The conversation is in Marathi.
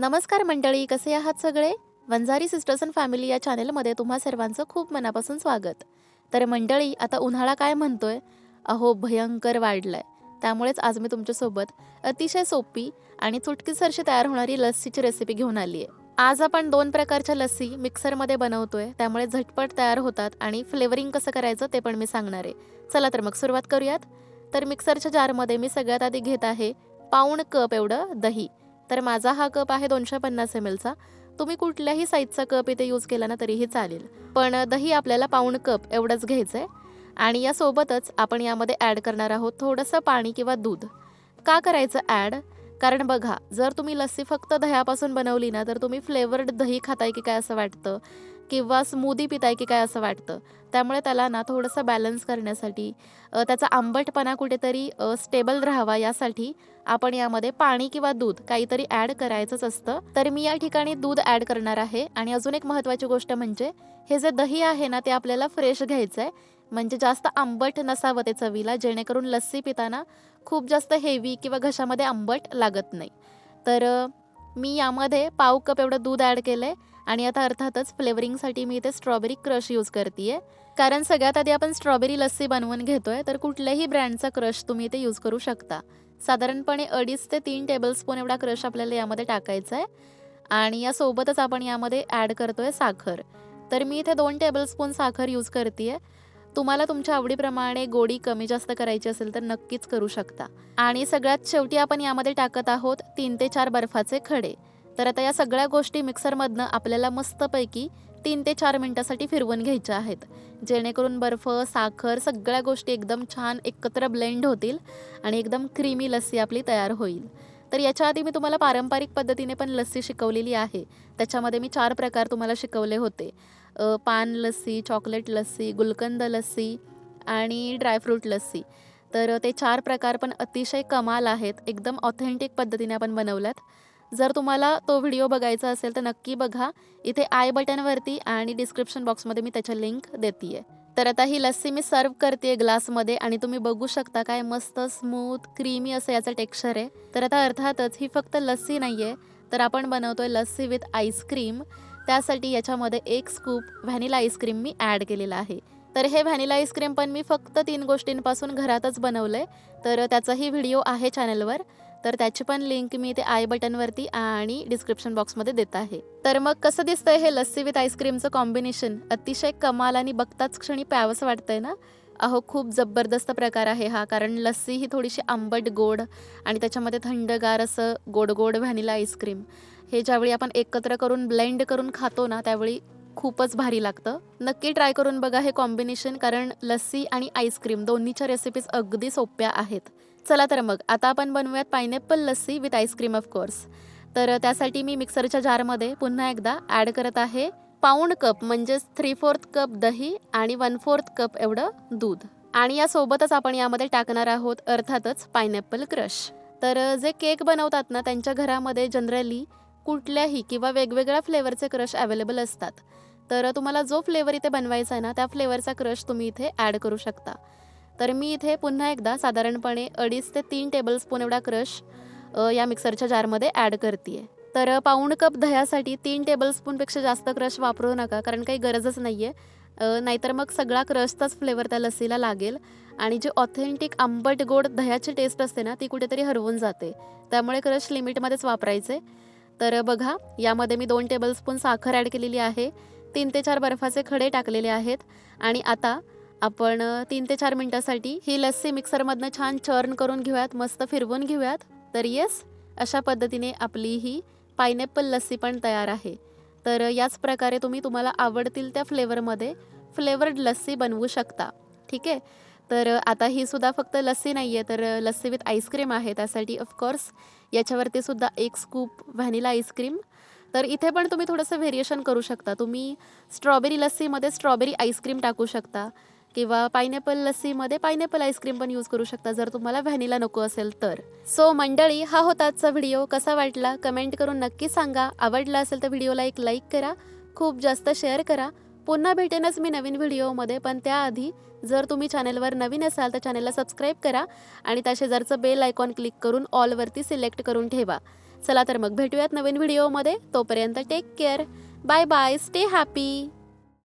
नमस्कार मंडळी कसे आहात सगळे? वंजारी सिस्टर्स अँड फॅमिली या चॅनेलमध्ये तुम्हा सर्वांचं खूप मनापासून स्वागत. तर मंडळी आता उन्हाळा काय म्हणतोय? अहो भयंकर वाढलाय. त्यामुळेच आज मी तुमच्यासोबत अतिशय सोपी आणि चुटकीसरशी तयार होणारी लस्सीची रेसिपी घेऊन आली आहे आज आपण दोन प्रकारच्या लस्सी मिक्सरमध्ये बनवतोय. त्यामुळे झटपट तयार होतात आणि फ्लेवरिंग कसं करायचं ते पण मी सांगणार आहे. चला तर मग सुरुवात करूयात. तर मिक्सरच्या जारमध्ये मी सगळ्यात आधी घेत आहे पाऊण कप एवढं दही. तर माझा हा कप आहे दोनशे पन्नास एम एलचा तुम्ही कुठल्याही साईजचा कप इथे यूज केला ना तरीही चालेल. पण दही आपल्याला पाऊण कप एवढंच घ्यायचं आहे आणि यासोबतच आपण यामध्ये ॲड करणार आहोत थोडंसं पाणी किंवा दूध. का करायचं ॲड कारण बघा जर तुम्ही लस्सी फक्त दह्यापासून बनवली ना तर तुम्ही फ्लेवर्ड दही खाताय की काय असं वाटतं? किंवा स्मूदी पिताय की काय असं वाटतं? त्यामुळे त्याला ना थोडंसं बॅलन्स करण्यासाठी त्याचा आंबटपणा कुठेतरी स्टेबल राहावा यासाठी आपण यामध्ये पाणी किंवा दूध काहीतरी ॲड करायचंच असतं. तर मी या ठिकाणी दूध ॲड करणार आहे. आणि अजून एक महत्त्वाची गोष्ट म्हणजे हे जे दही आहे ना ते आपल्याला फ्रेश घ्यायचं आहे म्हणजे जास्त आंबट नसावं ते चवीला जेणेकरून लस्सी पिताना खूप जास्त हेवी किंवा घशामध्ये आंबट लागत नाही. तर मी यामध्ये पाव कप एवढं दूध ॲड केलं आहे आणि आता अर्थातच फ्लेवरिंगसाठी मी इथे स्ट्रॉबेरी क्रश यूज करते कारण सगळ्यात आधी आपण स्ट्रॉबेरी लस्सी बनवून घेतोय तर कुठल्याही ब्रँडचा क्रश तुम्ही इथे यूज करू शकता. साधारणपणे अडीच ते तीन टेबलस्पून एवढा क्रश आपल्याला यामध्ये टाकायचा आहे आणि यासोबतच आपण यामध्ये ॲड करतोय साखर. तर मी इथे दोन टेबलस्पून साखर यूज करते तुम्हाला तुमच्या आवडीप्रमाणे गोडी कमी जास्त करायची असेल तर नक्कीच करू शकता. आणि सगळ्यात शेवटी आपण यामध्ये टाकत आहोत तीन ते चार बर्फाचे खडे. तर आता या सगळ्या गोष्टी मिक्सरमधनं आपल्याला मस्तपैकी तीन ते चार मिनटासाठी फिरवून घ्यायच्या आहेत. जेणेकरून बर्फ साखर सगळ्या गोष्टी एकदम छान एकत्र ब्लेंड होतील आणि एकदम क्रीमी लस्सी आपली तयार होईल. तर याच्या आधी मी तुम्हाला पारंपरिक पद्धतीने पण लस्सी शिकवलेली आहे. त्याच्यामध्ये मी चार प्रकार तुम्हाला शिकवले होते. पान लस्सी चॉकलेट लस्सी गुलकंद लस्सी आणि ड्रायफ्रूट लस्सी. तर ते चार प्रकार पण अतिशय कमाल आहेत. एकदम ऑथेंटिक पद्धतीने आपण बनवल्यात. जर तुम्हाला तो व्हिडिओ बघायचा असेल तर नक्की बघा. इथे आय बटनवरती आणि डिस्क्रिप्शन बॉक्समध्ये मी त्याच्या लिंक देते तर आता ही लस्सी मी सर्व करते ग्लासमध्ये आणि तुम्ही बघू शकता काय मस्त स्मूथ क्रीमी असं याचं टेक्स्चर आहे. तर आता अर्थातच ही फक्त लस्सी नाही आहे तर आपण बनवतोय लस्सी विथ आईस्क्रीम त्यासाठी याच्यामध्ये एक स्कूप व्हॅनिला आईस्क्रीम मी ॲड केलेला आहे. तर हे व्हॅनिला आईस्क्रीम पण मी फक्त तीन गोष्टींपासून घरातच बनवलं आहे तर त्याचाही व्हिडिओ आहे चॅनलवर तर त्याची पण लिंक मी ते आय बटनवरती आणि डिस्क्रिप्शन बॉक्समध्ये देत आहे. तर मग कसं दिसतंय हे लस्सी विथ आईस्क्रीमचं कॉम्बिनेशन अतिशय कमाल आणि बघताच क्षणी प्यावंसं वाटतंय ना? अहो खूप जबरदस्त प्रकार आहे हा कारण लस्सी ही थोडीशी आंबट गोड आणि त्याच्यामध्ये थंडगार असं गोड गोड व्हॅनिला आईस्क्रीम. हे ज्यावेळी आपण एकत्र करून ब्लेंड करून खातो ना त्यावेळी खूपच भारी लागतं. नक्की ट्राय करून बघा हे कॉम्बिनेशन कारण लस्सी आणि आईस्क्रीम दोन्हीच्या रेसिपीज अगदी सोप्या आहेत. चला तर मग आता आपण बनवूयात pineapple lassi with ice cream of course तर त्यासाठी मी मिक्सरच्या जारमध्ये पुन्हा एकदा ॲड करत आहे पाऊंड कप म्हणजेच थ्री फोर्थ कप दही आणि वन फोर्थ कप एवढं दूध. आणि यासोबतच आपण यामध्ये टाकणार आहोत अर्थातच पायनॅपल क्रश तर जे केक बनवतात ना त्यांच्या घरामध्ये जनरली कुठल्याही किंवा वेगवेगळ्या फ्लेवरचे क्रश अवेलेबल असतात. तर तुम्हाला जो फ्लेवर इथे बनवायचा आहे ना त्या फ्लेवरचा क्रश तुम्ही इथे ॲड करू शकता. तर मी इथे पुन्हा एकदा साधारणपणे अडीच ते तीन टेबलस्पून एवढा क्रश या मिक्सरच्या जारमध्ये ॲड करते आहे तर पाऊण कप दह्यासाठी तीन टेबलस्पूनपेक्षा जास्त क्रश वापरू नका कारण काही गरजच नाही आहे नाहीतर मग सगळा क्रशचाच फ्लेवर त्या लस्सीला लागेल. आणि जी ऑथेंटिक आंबट गोड दह्याची टेस्ट असते ना ती कुठेतरी हरवून जाते. त्यामुळे क्रश लिमिटमध्येच वापरायचे. तर बघा यामध्ये मी दोन टेबलस्पून साखर ॲड केलेली आहे. तीन ते चार बर्फाचे खडे टाकलेले आहेत. आणि आता आपण तीन ते चार मिनटासाठी ही लस्सी मिक्सरमधनं छान चर्न करून घेऊयात मस्त फिरवून घेऊयात. तर येस अशा पद्धतीने आपली ही पायनॅपल लस्सी पण तयार आहे. तर याच प्रकारे तुम्ही तुम्हाला आवडतील त्या फ्लेवरमध्ये फ्लेवर्ड लस्सी बनवू शकता. ठीक आहे? तर आता ही सुद्धा फक्त लस्सी नाही आहे तर लस्सी विथ आईस्क्रीम आहे. त्यासाठी ऑफकोर्स याच्यावरती सुद्धा एक स्कूप व्हॅनिला आईस्क्रीम तर इथे पण तुम्ही थोडंसं व्हेरिएशन करू शकता. तुम्ही स्ट्रॉबेरी लस्सीमध्ये स्ट्रॉबेरी आईस्क्रीम टाकू शकता. किंवा पायनॅपल लस्सीमध्ये पायनॅपल आईस्क्रीम पण यूज करू शकता जर तुम्हाला व्हॅनिला नको असेल तर. सो मंडळी हा होता आजचा व्हिडिओ कसा वाटला? कमेंट करून नक्की सांगा. आवडला असेल तर व्हिडिओला एक लाईक करा. खूप जास्त शेअर करा. पुन्हा भेटेनच मी नवीन व्हिडिओमध्ये पण त्याआधी जर तुम्ही चॅनलवर नवीन असाल तर चॅनलला सबस्क्राईब करा आणि त्या शेजारचं बेल आयकॉन क्लिक करून ऑलवरती सिलेक्ट करून ठेवा. चला तर मग भेटूयात नवीन व्हिडिओमध्ये तोपर्यंत take care bye bye stay happy